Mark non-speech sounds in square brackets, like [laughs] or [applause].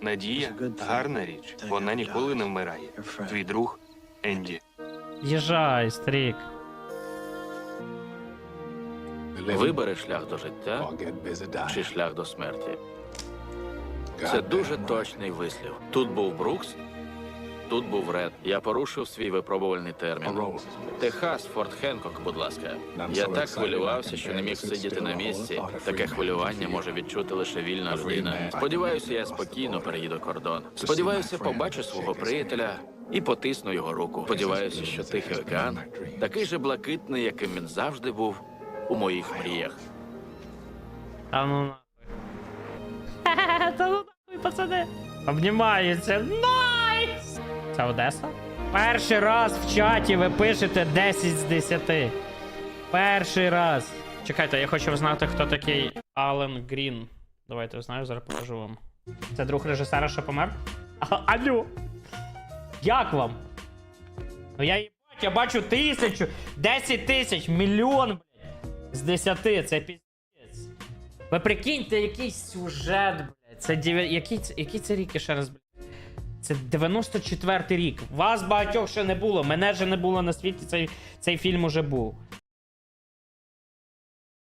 Надія гарна річ. Вона ніколи не вмирає. Твій друг Енді. Їжджай, стрік. Вибери шлях до життя чи шлях до смерті. Це дуже точний вислів. Тут був Брукс, тут був Ред. Я порушив свій випробувальний термін. Техас, Форт Хенкок, будь ласка. Я так хвилювався, що не міг сидіти на місці. Таке хвилювання може відчути лише вільна людина. Сподіваюся, я спокійно переїду кордон. Сподіваюся, побачу свого приятеля і потисну його руку. Сподіваюся, що Тихий океан такий же блакитний, яким він завжди був у моїх мріях. Та ну нахуй. [laughs] Та ну нахуй, пацани. Обнімаються. Це Одеса? Перший раз в чаті ви пишете 10 з 10. Перший раз. Чекайте, я хочу знати, хто такий Ален Грін. Давайте знаю, зараз покажу вам. Це друг режисера, що помер? Алло! Як вам? Ну я їбать, я бачу тисячу, 10 тисяч, мільйон, блядь. З 10, це піздець. Ви прикиньте, який сюжет, блядь. Це дев... який, це- який це рік, я ще раз, блядь. Це 94-й рік. Вас багатьох ще не було. Мене вже не було на світі, цей, цей фільм уже був.